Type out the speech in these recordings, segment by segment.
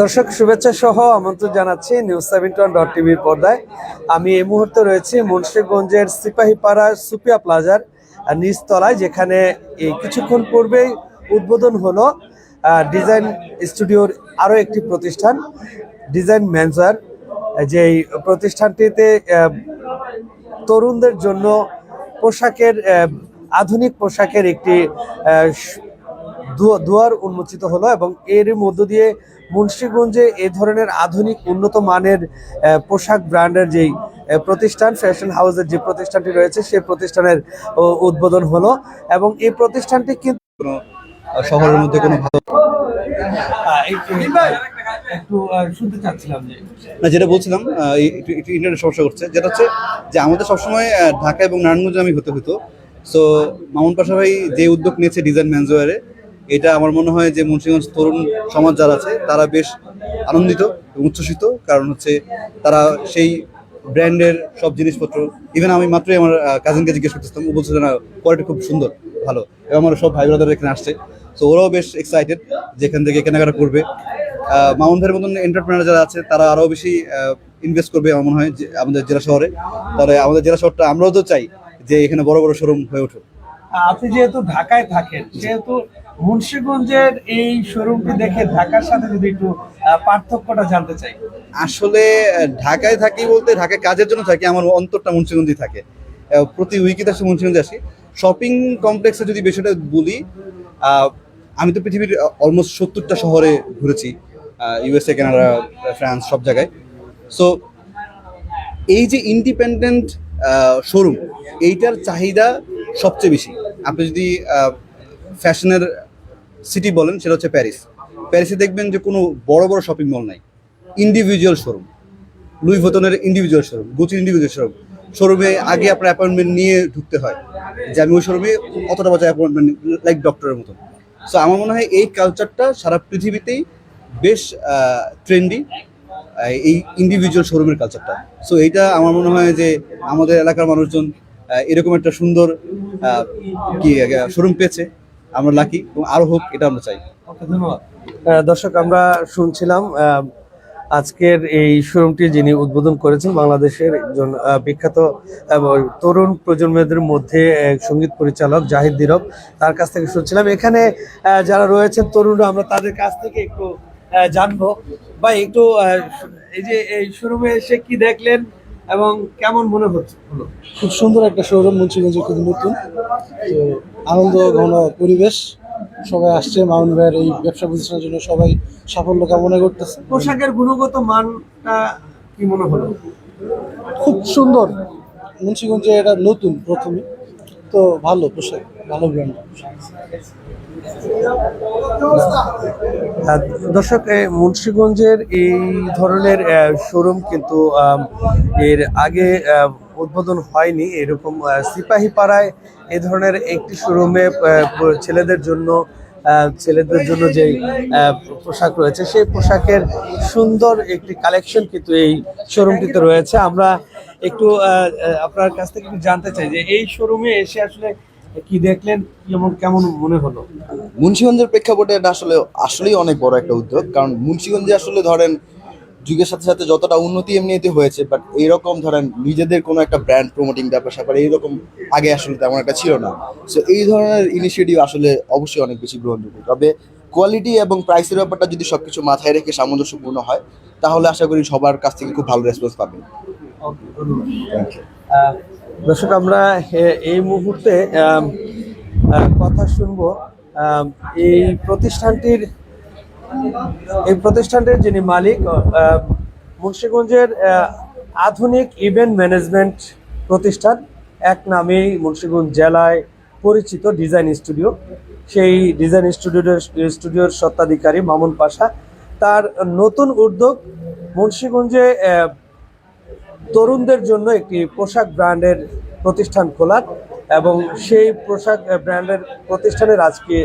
দর্শক, শুভেচ্ছা সহ আমন্ত্রণ জানাচ্ছি নিউজ সেভেন্টি ওয়ান ডট টিভির পর্দায়। আমি এই মুহূর্তে রয়েছি মুন্সিগঞ্জের সিপাহীপাড়া সুপিয়া প্লাজার নিচতলায়, যেখানে এই কিছুক্ষণ পূর্বেই উদ্বোধন হলো ডিজাইন স্টুডিওর আরও একটি প্রতিষ্ঠান, ডিজাইন ম্যানজার। যেই প্রতিষ্ঠানটিতে তরুণদের জন্য পোশাকের আধুনিক পোশাকের একটি দুয়ার উন্মোচিত হলো এবং এর মধ্য দিয়ে মুন্সিগঞ্জে এ ধরনের আধুনিক উন্নত মানের পোশাক ব্র্যান্ডের যেই প্রতিষ্ঠান ফ্যাশন হাউসের যে প্রতিষ্ঠানটি রয়েছে সেই প্রতিষ্ঠানের উদ্বোধন হলো এবং এই প্রতিষ্ঠানটি কিন্তু কোনো শহরের মধ্যে কোনো ভালো একটু শুনতে চাচ্ছিলাম যে না যেটা বলছিলাম ইন্টারনেট সমস্যা করছে। যেটা হচ্ছে যে আমাদের সবসময় ঢাকা এবং নারায়ণগঞ্জে আমি হতে হতো। সো মামুন পাশা ভাই যে উদ্যোগ নিয়েছে ডিজাইন ম্যানজোয়ারে এটা আমার মনে হয় যে মুন্সিগঞ্জ তরুণ সমাজ যারা আছে, তারা বেশ আনন্দিত উচ্ছ্বসিত, কারণ হচ্ছে তারা সেই ব্র্যান্ডের সব জিনিসপত্র ইভেন আমি মাত্রই আমার কাজিনকে জিজ্ঞেস করতেছিলাম, ও বলছে যে, না কোয়ালিটি খুব সুন্দর, ভালো। এবং আমার সব ভাই ব্রাদার এখানে আসছে। সো ওরাও বেশ এক্সাইটেড যেখান থেকে কেনাকাটা করবে। মামুন ভাইয়ের মতন এন্টারপ্রেনার যারা আছে, তারা আরও বেশি ইনভেস্ট করবে আমার মনে হয় আমাদের জেলা শহরে। তাহলে আমাদের জেলা শহরটা আমরাও তো চাই যে, এখানে বড় বড় শোরুম হয়ে উঠুক। আপনি যেহেতু ঢাকায় থাকেন সেহেতু মুন্সিগঞ্জের এই শোরুমটি দেখে ঢাকার সাথে যদি একটু পার্থক্যটা জানতে চাই। আসলে ঢাকায় থাকি বলতে, ঢাকায় কাজের জন্য থাকি, আমার অন্তরটা মুন্সিগঞ্জে থাকে। প্রতি উইকিতে আসে মুন্সিগঞ্জে আসি। শপিং কমপ্লেক্সে যদি বিষয়টা বলি আমি তো পৃথিবীর অলমোস্ট সত্তরটা শহরে ঘুরেছি ইউএসএ কানাডা ফ্রান্স সব জায়গায়। সো এই যে ইন্ডিপেন্ডেন্ট শোরুম এইটার চাহিদা সবচেয়ে বেশি। আপনি যদি ফ্যাশনের সিটি বলেন, সেটা হচ্ছে প্যারিস। প্যারিসে দেখবেন যে কোনো বড় বড় শপিং মল নাই। ইন্ডিভিজুয়াল শোরুম লুই ভতনের ইন্ডিভিজুয়াল শোরুম গুচির ইন্ডিভিজুয়াল শোরুম শোরুমে আগে আপনার অ্যাপয়েন্টমেন্ট নিয়ে ঢুকতে হয়। যে আমি ওই শোরুমে অতটা বছর অ্যাপয়েন্টমেন্ট লাইক ডক্টরের মতো। সো আমার মনে হয় এই কালচারটা সারা পৃথিবীতেই বেশ ট্রেন্ডি এই ইন্ডিভিজুয়াল শোরুমের কালচারটা সো এইটা আমার মনে হয় যে আমাদের এলাকার মানুষজন এরকম একটা সুন্দর কি শোরুম পেয়েছে। আমরা লাকি এবং আরও হোক এটা আমরা চাই। ধন্যবাদ। দর্শক, আমরা শুনছিলাম আজকের এই শোরুমটি যিনি উদ্বোধন করেছেন বাংলাদেশের একজন বিখ্যাত তরুণ প্রজন্মদের মধ্যে সংগীত পরিচালক জাহিদ দিরব তার কাছ থেকে শুনছিলাম। এখানে যারা রয়েছেন তরুণরা, আমরা তাদের কাছ থেকে একটু জানব। বা একটু এই যে এই শোরুমে এসে কি দেখলেন? এবং কেমন মনে হচ্ছে? হলো। খুব সুন্দর একটা শোরুম মুন্সিগঞ্জে খুব নতুন। তো আনন্দ ঘন পরিবেশ সবাই আসছে মাউন্ট ভাইয়ের এই ব্যবসা প্রতিষ্ঠানের জন্য সবাই সাফল্য কামনা করতেছে। পোশাকের গুণগত মানটা কি মনে হলো? খুব সুন্দর। মুন্সিগঞ্জে এটা নতুন প্রথমে। তো ভালো, পোশাক, ভালো ব্র্যান্ড দর্শক মুন্সিগঞ্জের এই ধরনের শোরুম কিন্তু এর আগে উদ্বোধন হয়নি। এরকম সিপাহীপাড়ায় এই ধরনের একটি শোরুমে ছেলেদের জন্য ছেলেদের জন্য যে পোশাক রয়েছে, সেই পোশাকের সুন্দর একটি কালেকশন কিন্তু এই শোরুমটিতে রয়েছে। আমরা একটু আপনার কাছ থেকে একটু জানতে চাই যে এই শোরুমে এসে আসলে কি দেখলেন, কেমন কেমন মনে হলো? মুন্সিগঞ্জের প্রেক্ষাপটে এটা আসলে, আসলেই অনেক বড় একটা উদ্যোগ। কারণ মুন্সিগঞ্জে আসলে ধরেন, যুগের সাথে সাথে যতটা উন্নতি এমনিতে হয়েছে বাট এইরকম ধরেন নিজেদের কোনো একটা ব্র্যান্ড প্রমোটিং ব্যাপার স্যাপার, এইরকম আগে আসলে তেমন একটা ছিল না। সো এই ধরনের ইনিশিয়েটিভ আসলে অবশ্যই অনেক বেশি গ্রহণযোগ্য। তবে কোয়ালিটি এবং প্রাইসের ব্যাপারটা যদি সবকিছু মাথায় রেখে সামঞ্জস্যপূর্ণ হয়, তাহলে আশা করি সবার কাছ থেকে খুব ভালো রেসপন্স পাবেন। দর্শক আমরা এই মুহূর্তে কথা শুনব এই প্রতিষ্ঠানটির এই প্রতিষ্ঠানটির যিনি মালিক মুন্সিগঞ্জের আধুনিক ইভেন্ট ম্যানেজমেন্ট প্রতিষ্ঠান এক নামেই মুন্সিগঞ্জ জেলায় পরিচিত ডিজাইন স্টুডিও। সেই ডিজাইন স্টুডিওর স্টুডিওর স্বত্বাধিকারী মামুন পাশা। তার নতুন উদ্যোগ মুন্সিগঞ্জে তরুণদের জন্য একটি পোশাক ব্র্যান্ডের প্রতিষ্ঠান খোলার এবং সেই পোশাক ব্র্যান্ডের প্রতিষ্ঠানের আজকে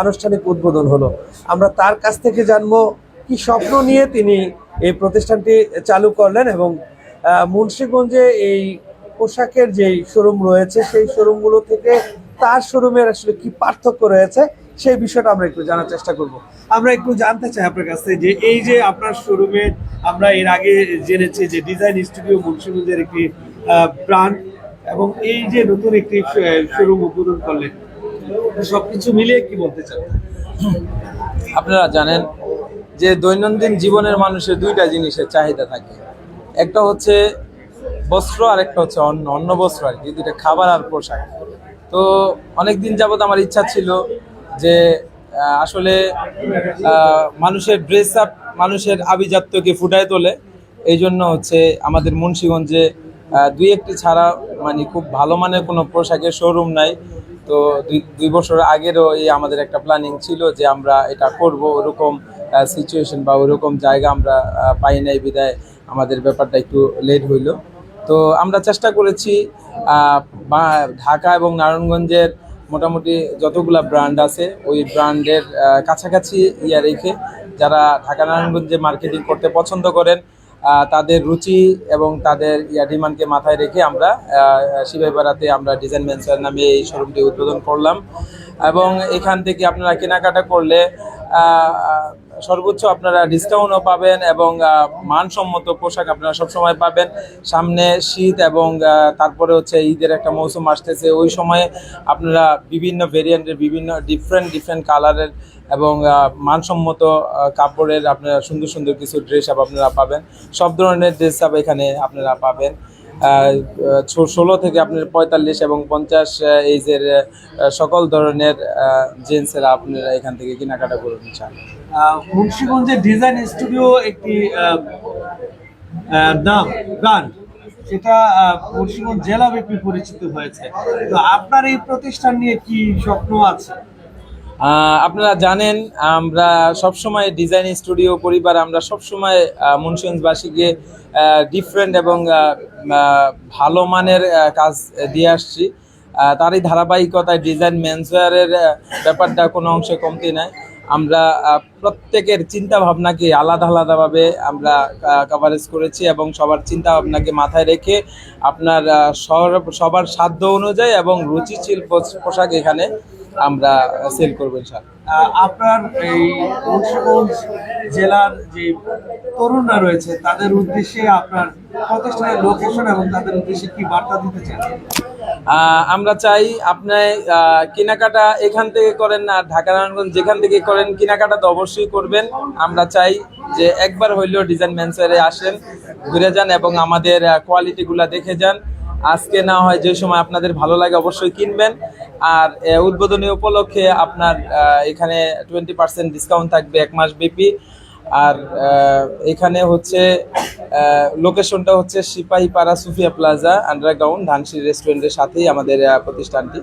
আনুষ্ঠানিক উদ্বোধন হলো। আমরা তার কাছ থেকে জানব কি স্বপ্ন নিয়ে তিনি এই প্রতিষ্ঠানটি চালু করলেন এবং মুন্সীগঞ্জে এই পোশাকের যেই শোরুম রয়েছে, সেই শোরুমগুলো থেকে তার শোরুমের আসলে কি পার্থক্য রয়েছে সেই বিষয়টা আমরা একটু জানার চেষ্টা করব। আমরা একটু জানতে চাই আপনার কাছে যে এই যে আপনার শোরুমে আমরা এর আগে জেনেছি যে ডিজাইন স্টুডিও মুন্সিগঞ্জের একটি ব্র্যান্ড এবং এই যে নতুন একটি শোরুম উদ্বোধন করলেন সবকিছু মিলিয়ে কি বলতে চান? আপনারা জানেন যে দৈনন্দিন জীবনের মানুষের দুইটা জিনিসের চাহিদা থাকে। একটা হচ্ছে বস্ত্র আর একটা হচ্ছে অন্ন। অন্ন, বস্ত্র আর কি দুইটা খাবার আর পোশাক। তো অনেক দিন যাবত আমার ইচ্ছা ছিল যে আসলে মানুষের ড্রেস আপ মানুষের আভিজাত্যকে ফুটায় তোলে। এই জন্য হচ্ছে আমাদের মুন্সীগঞ্জে দুই একটি ছাড়া মানে খুব ভালো মানের কোনো পোশাকের শোরুম নাই। তো দুই বছর আগেরও এই আমাদের একটা প্ল্যানিং ছিল যে আমরা এটা করব, ওরকম সিচুয়েশন বা ওরকম জায়গা আমরা পাই নাই বিদায়। আমাদের ব্যাপারটা একটু লেট হইল। তো আমরা চেষ্টা করেছি ঢাকা এবং নারায়ণগঞ্জের মোটামুটি যতগুলা ব্র্যান্ড আছে, ওই ব্র্যান্ডের কাছাকাছি ইয়া রেখে যারা ঢাকা নারায়ণগঞ্জে মার্কেটিং করতে পছন্দ করেন তাদের রুচি এবং তাদের ইয়া ডিমান্ডকে মাথায় রেখে আমরা শিবাইপাড়াতে আমরা ডিজাইন ম্যানসার নামে এই শোরুমটি উদ্বোধন করলাম। এবং এখান থেকে আপনারা কেনাকাটা করলে সর্বোচ্চ আপনারা ডিসকাউন্টও পাবেন এবং মানসম্মত পোশাক আপনারা সবসময় পাবেন। সামনে শীত এবং তারপরে হচ্ছে ঈদের একটা মৌসুম আসতেছে। ওই সময়ে আপনারা বিভিন্ন ভেরিয়েন্টের বিভিন্ন ডিফারেন্ট ডিফারেন্ট কালারের এবং মানসম্মত কাপড়ের আপনারা সুন্দর সুন্দর কিছু ড্রেস আপ আপনারা পাবেন। সব ধরনের ড্রেস আপ এখানে আপনারা পাবেন। ষোলো থেকে আপনার পঁয়তাল্লিশ এবং পঞ্চাশ এইজের সকল ধরনের জেন্টসেরা আপনারা এখান থেকে কেনাকাটা করুন চান। মুন্সিগঞ্জের ডিজাইন স্টুডিও একটি নাম ব্র্যান্ড। সেটা মুন্সিগঞ্জ জেলা ব্যাপী পরিচিত হয়েছে। তো আপনার এই প্রতিষ্ঠান নিয়ে কি স্বপ্ন আছে? আপনারা জানেন, আমরা সবসময় ডিজাইন স্টুডিও পরিবার, আমরা সবসময় মুন্সিগঞ্জবাসীকে ডিফারেন্ট এবং ভালো মানের কাজ দিয়ে আসছি। তারই ধারাবাহিকতায় ডিজাইন মেন্সওয়ারের ব্যাপারটা কোনো অংশে কমতি নাই। আমরা প্রত্যেকের চিন্তা ভাবনাকে আলাদা আলাদাভাবে আমরা কভারেজ করেছি এবং সবার চিন্তা ভাবনাকে মাথায় রেখে আপনার সবার সাধ্য অনুযায়ী এবং রুচিশীল পোশাক এখানে আমরা সেল করব ইনশাআল্লাহ। আপনার এই মুন্সিগঞ্জ জেলার যে তরুণরা রয়েছে তাদের উদ্দেশ্যে আপনার প্রতিষ্ঠানের লোকেশন এবং তাদের উদ্দেশ্যে কি বার্তা দিতে চান? আমরা চাই আপনি আহ, কেনাকাটা এখান থেকে করেন না ঢাকা নারায়ণগঞ্জ যেখান থেকে করেন কেনাকাটা তো অবশ্যই করবেন। আমরা চাই যে একবার হইলেও ডিজাইন মেন্সারে আসেন ঘুরে যান এবং আমাদের কোয়ালিটিগুলো দেখে যান। আজকে না হয় যে সময় আপনাদের ভালো লাগে অবশ্যই কিনবেন। আর উদ্বোধনী উপলক্ষে আপনার এখানে টোয়েন্টি পার্সেন্ট ডিসকাউন্ট থাকবে এক মাস ব্যাপী। আর এখানে হচ্ছে লোকেশনটা হচ্ছে সিপাহীপাড়া সুফিয়া প্লাজা আন্ডারগ্রাউন্ড ধানসি রেস্টুরেন্টের সাথেই আমাদের প্রতিষ্ঠানটি।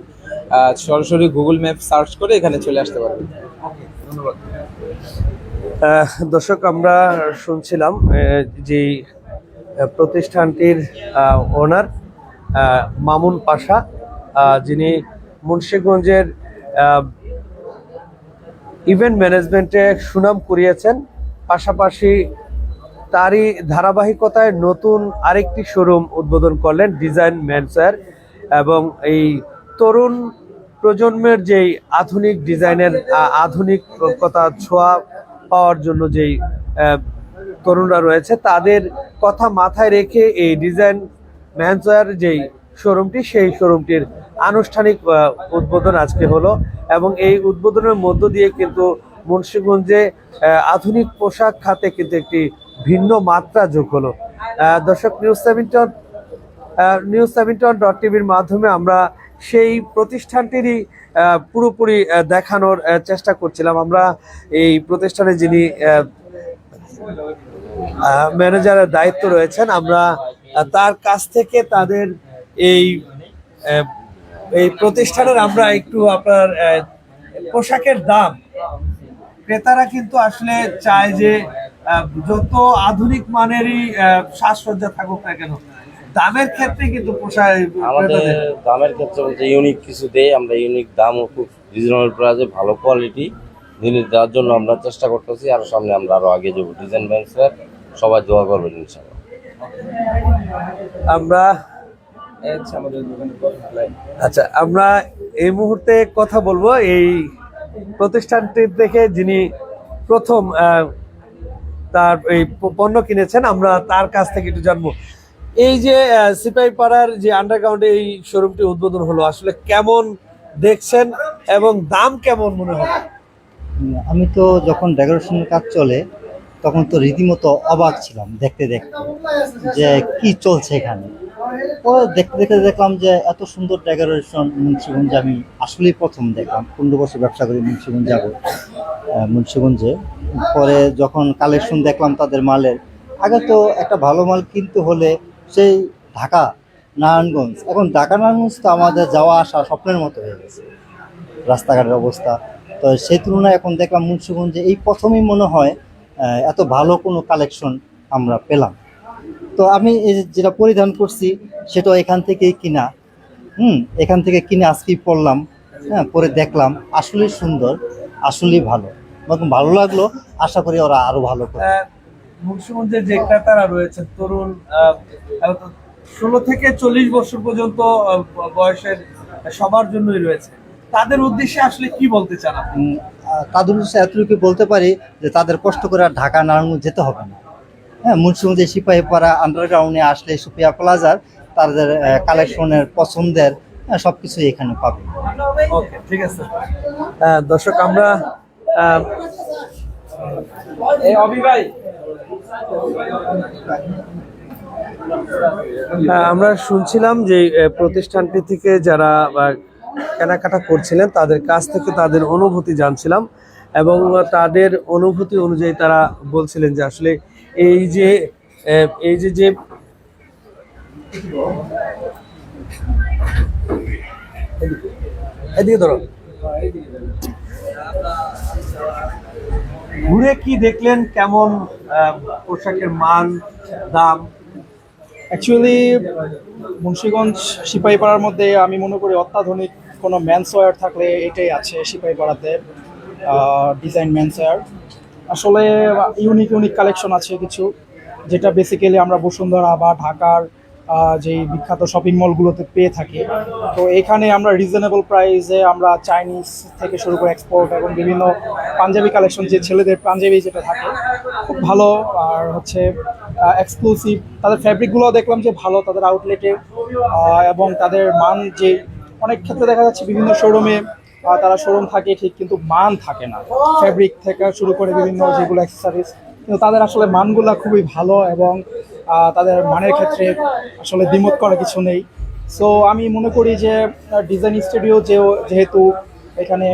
সরাসরি গুগল ম্যাপ সার্চ করে এখানে চলে আসতে পারবেন। আহ, দর্শক আমরা শুনছিলাম যে প্রতিষ্ঠানটির ওনার মামুন পাশা যিনি মুন্সিগঞ্জের ইভেন্ট ম্যানেজমেন্টে সুনাম কুড়িয়েছেন পাশাপাশি তারই ধারাবাহিকতায় নতুন আরেকটি শোরুম উদ্বোধন করলেন ডিজাইন মেন্সওয়্যার এবং এই তরুণ প্রজন্মের যেই আধুনিক ডিজাইনের আধুনিকতা ছোঁয়া পাওয়ার জন্য যেই তরুণরা রয়েছে, তাদের কথা মাথায় রেখে এই ডিজাইন ম্যানসওয়্যার যেই শোরুমটি, সেই শোরুমটির আনুষ্ঠানিক উদ্বোধন আজকে হলো এবং এই উদ্বোধনের মধ্য দিয়ে কিন্তু মুন্সিগঞ্জে আধুনিক পোশাক খাতে কিন্তু একটি ভিন্ন মাত্রা যোগ হলো। দর্শক, news seventeen news seventeen dot টিভির মাধ্যমে আমরা সেই প্রতিষ্ঠানটিরই পুরোপুরি দেখানোর চেষ্টা করছিলাম। আমরা এই প্রতিষ্ঠানে যিনি ম্যানেজারের দায়িত্ব রয়েছেন, আমরা তার কাছ থেকে তাদের এই এই প্রতিষ্ঠানের আমরা একটু আপনার পোশাকের দাম। ক্রেতারা কিন্তু আসলে চায় যে যত আধুনিক মানেরই সাজসজ্জা থাকুক না কেন দামের ক্ষেত্রে কিন্তু পোশাক আমাদের দামের ক্ষেত্রে বলতে ইউনিক কিছু দেই আমরা ইউনিক দামও খুব রিজনেবল প্রাইসে ভালো কোয়ালিটি জিনিস দেওয়ার জন্য আমরা চেষ্টা করতেছি আরও সামনে আমরা আরও আগে যাব। ডিজাইন ব্যাংকের সবাই দোয়া করবেন আমরা এই হচ্ছে আমাদের দোকানের কথা। আচ্ছা আমরা এই মুহূর্তে কথা বলব এই প্রতিষ্ঠানটির থেকে যিনি প্রথম তার এই পণ্য কিনেছেন আমরা তার কাছ থেকে একটু জানব এই যে সিপাহি পাড়ার যে আন্ডারগ্রাউন্ডে এই শোরুমটি উদ্বোধন হলো আসলে কেমন দেখছেন এবং দাম কেমন মনে হয় আমি তো যখন ডেকোরেশনের কাজ চলে তখন তো রীতিমতো অবাক ছিলাম দেখতে দেখতে যে কি চলছে এখানে। ও দেখতে দেখতে দেখলাম যে এত সুন্দর ডেকোরেশন মুন্সিগঞ্জে আমি আসলেই প্রথম দেখলাম। পনেরো বছর ব্যবসা করি মুন্সিগঞ্জ যাব মুন্সিগঞ্জে। পরে যখন কালেকশন দেখলাম তাদের মালের, আগে তো একটা ভালো মাল কিনতে হলে সেই ঢাকা, নারায়ণগঞ্জ, এখন ঢাকা, নারায়ণগঞ্জ তো আমাদের যাওয়া আসা স্বপ্নের মতো হয়ে গেছে। রাস্তাঘাটের অবস্থা। তো সেই তুলনায় এখন দেখলাম মুন্সিগঞ্জে এই প্রথমেই মনে হয় এত ভালো কোনো কালেকশন আমরা পেলাম। তো আমি এই যেটা পরিধান করছি সেটা এখান থেকেই কিনা। হুম এখান থেকে কিনে আজকেই পড়লাম হ্যাঁ পরে দেখলাম আসলেই সুন্দর আসলেই ভালো। এবং ভালো লাগল আশা করি ওরা আরও ভালো করে আহ, মুন্সিগঞ্জের যে ক্রেতারা রয়েছে তরুণ ষোলো থেকে চল্লিশ বছর পর্যন্ত বয়সের সবার জন্যই রয়েছে। তাদের উদ্দেশ্যে আসলে কি বলতে চান আপনি? তাদের উদ্দেশ্যে এতটুকু বলতে পারি যে তাদের কষ্ট করে আর ঢাকা নারায়ণগঞ্জ যেতে হবে না। হ্যাঁ মুন্সিগঞ্জে সিপাহীপাড়া আন্ডারগ্রাউন্ডে আসলে সুপিয়া প্লাজার তাদের কালেকশনের পছন্দের সব কিছুই এখানে পাবে। ঠিক আছে। দর্শক আমরা হ্যাঁ, আমরা শুনছিলাম যে প্রতিষ্ঠানটি থেকে যারা কেনাকাটা করছিলেন, তাদের কাছ থেকে তাদের অনুভূতি জানছিলাম এবং তাদের অনুভূতি অনুযায়ী তারা বলছিলেন যে আসলে এই যে এই যে যে এদিকে- ধরো। ঘুরে কি দেখলেন? কেমন পোশাকের মান, দাম? অ্যাকচুয়ালি মুন্সিগঞ্জ সিপাহীপাড়ার মধ্যে আমি মনে করি অত্যাধুনিক কোনো ম্যানস ওয়্যার থাকলে এটাই আছে সিপাহীপাড়াতে ডিজাইন ম্যানস ওয়্যার আসলে ইউনিক ইউনিক কালেকশন আছে কিছু, যেটা বেসিক্যালি আমরা বসুন্ধরা বা ঢাকার যেই বিখ্যাত শপিং মলগুলোতে পেয়ে থাকি। তো এখানে আমরা রিজনেবল প্রাইসে আমরা চাইনিজ থেকে শুরু করে এক্সপোর্ট এবং বিভিন্ন পাঞ্জাবি কালেকশন যে ছেলেদের পাঞ্জাবি যেটা থাকে, খুব ভালো। আর হচ্ছে এক্সক্লুসিভ তাদের ফ্যাব্রিকগুলো দেখলাম যে ভালো, তাদের আউটলেটে এবং তাদের মান যে অনেক ক্ষেত্রে দেখা যাচ্ছে বিভিন্ন শোরুমে তারা শোরুম থাকে ঠিক, কিন্তু মান থাকে না। ফ্যাব্রিক থেকে শুরু করে বিভিন্ন যেগুলো অ্যাক্সেসরিজ কিন্তু তাদের আসলে মানগুলো খুবই ভালো এবং তাদের মানের ক্ষেত্রে আসলে দ্বিমত করার কিছু নেই। সো আমি মনে করি যে ডিজাইন স্টুডিও যে যেহেতু এখানে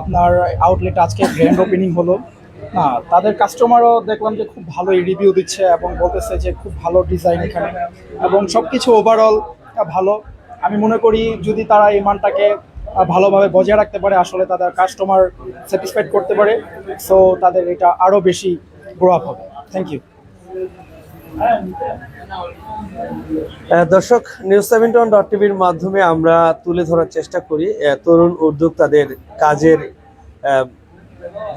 আপনার আউটলেট আজকে গ্র্যান্ড ওপেনিং হলো, না, তাদের কাস্টমারও দেখলাম যে খুব ভালোই রিভিউ দিচ্ছে এবং বলতেছে যে খুব ভালো ডিজাইন এখানে। এবং সব কিছু ওভারঅল ভালো। আমি মনে করি যদি তারা এই মানটাকে ভালোভাবে বজায় রাখতে পারে আসলে তাদের কাস্টমার স্যাটিসফাইড করতে পারে সো তাদের এটা আরও বেশি গ্রো হবে। থ্যাংক ইউ দর্শক নিউজ সেভেন্টন ডট টিভির মাধ্যমে আমরা তুলে ধরার চেষ্টা করি। তরুণ উদ্যোক্তাদের কাজের আহ,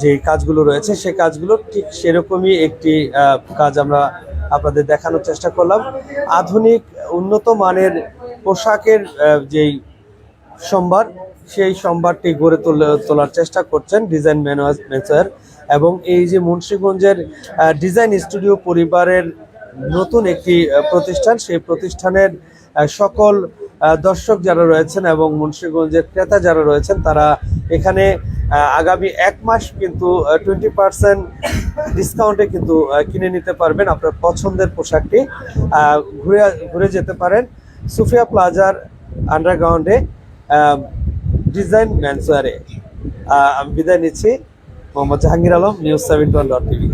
যে কাজগুলো রয়েছে সে কাজগুলো ঠিক সেরকমই একটি কাজ আমরা আপনাদের দেখানোর চেষ্টা করলাম। আধুনিক উন্নত মানের পোশাকের যেই সম্ভার, সেই সম্ভারটি গড়ে তোলা- তোলার চেষ্টা করছেন ডিজাইন ম্যানুয়ার এবং এই যে মুন্সীগঞ্জের ডিজাইন স্টুডিও পরিবারের নতুন একটি প্রতিষ্ঠান, সেই প্রতিষ্ঠানের সকল দর্শক যারা রয়েছেন এবং মুন্সীগঞ্জের ক্রেতা যারা রয়েছেন, তারা এখানে আগামী এক মাস কিন্তু টোয়েন্টি পার্সেন্ট ডিসকাউন্টে কিন্তু কিনে নিতে পারবেন আপনার পছন্দের পোশাকটি। ঘুরে ঘুরে যেতে পারেন। সুফিয়া প্লাজার আন্ডারগ্রাউন্ডে ডিজাইন ম্যানসোয়ারে আমি বিদায় নিচ্ছি। Mohammad Jahangir Alam news seven dot TV